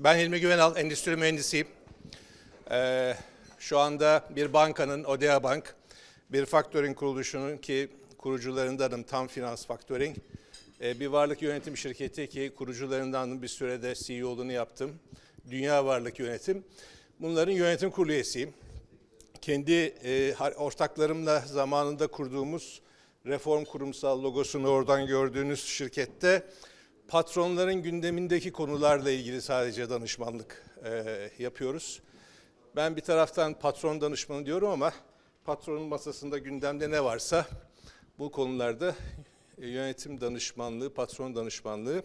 Ben Hilmi Güvenal, endüstri mühendisiyim. Ee, şu anda bir bankanın, Odea Bank, bir faktörün kuruluşunun ki kurucularındanım Tam Finans Factoring. Ee, bir varlık yönetim şirketi ki kurucularından bir sürede CEO'luğunu yaptım. Dünya Varlık Yönetim. Bunların yönetim kurulu üyesiyim. Kendi e, ortaklarımla zamanında kurduğumuz Reform Kurumsal logosunu oradan gördüğünüz şirkette patronların gündemindeki konularla ilgili sadece danışmanlık e, yapıyoruz. Ben bir taraftan patron danışmanı diyorum ama patronun masasında gündemde ne varsa bu konularda e, yönetim danışmanlığı, patron danışmanlığı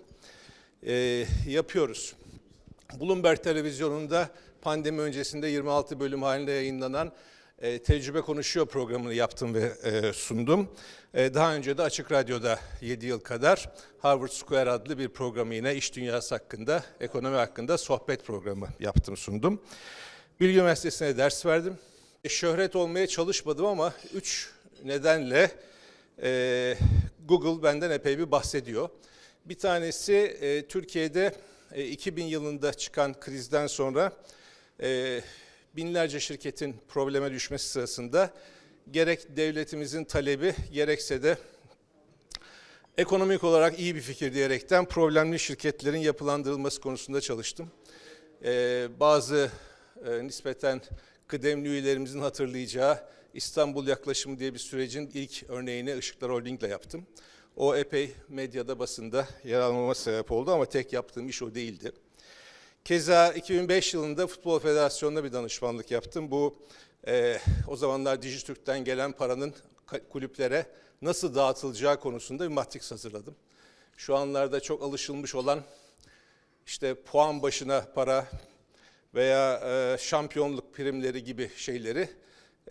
e, yapıyoruz. Bloomberg televizyonunda pandemi öncesinde 26 bölüm halinde yayınlanan e, Tecrübe Konuşuyor programını yaptım ve e, sundum. E, daha önce de Açık Radyo'da 7 yıl kadar Harvard Square adlı bir programı yine iş dünyası hakkında, ekonomi hakkında sohbet programı yaptım, sundum. Bilgi Üniversitesi'ne ders verdim. E, şöhret olmaya çalışmadım ama üç nedenle e, Google benden epey bir bahsediyor. Bir tanesi e, Türkiye'de e, 2000 yılında çıkan krizden sonra e, binlerce şirketin probleme düşmesi sırasında gerek devletimizin talebi gerekse de ekonomik olarak iyi bir fikir diyerekten problemli şirketlerin yapılandırılması konusunda çalıştım. Ee, bazı e, nispeten kıdemli üyelerimizin hatırlayacağı İstanbul Yaklaşımı diye bir sürecin ilk örneğini Işıklar Holding'le yaptım. O epey medyada, basında yer almama sebep oldu ama tek yaptığım iş o değildi. Keza 2005 yılında Futbol Federasyonu'na bir danışmanlık yaptım. Bu e, o zamanlar Dijitürk'ten gelen paranın kulüplere nasıl dağıtılacağı konusunda bir matrix hazırladım. Şu anlarda çok alışılmış olan işte puan başına para veya e, şampiyonluk primleri gibi şeyleri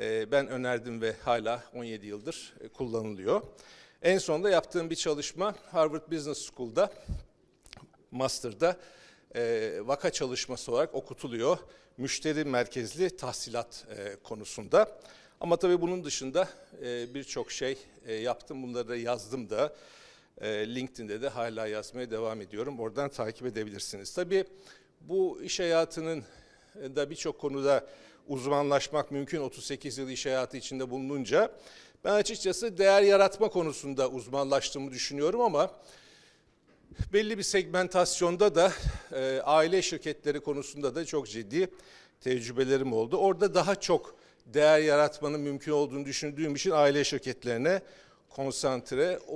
e, ben önerdim ve hala 17 yıldır e, kullanılıyor. En sonunda yaptığım bir çalışma Harvard Business School'da master'da e, vaka çalışması olarak okutuluyor. Müşteri merkezli tahsilat e, konusunda. Ama tabii bunun dışında e, birçok şey e, yaptım. Bunları da yazdım da. E, LinkedIn'de de hala yazmaya devam ediyorum. Oradan takip edebilirsiniz. Tabii bu iş hayatının e, da birçok konuda uzmanlaşmak mümkün 38 yıl iş hayatı içinde bulununca ben açıkçası değer yaratma konusunda uzmanlaştığımı düşünüyorum ama belli bir segmentasyonda da e, aile şirketleri konusunda da çok ciddi tecrübelerim oldu. Orada daha çok değer yaratmanın mümkün olduğunu düşündüğüm için aile şirketlerine konsantre oluyorum.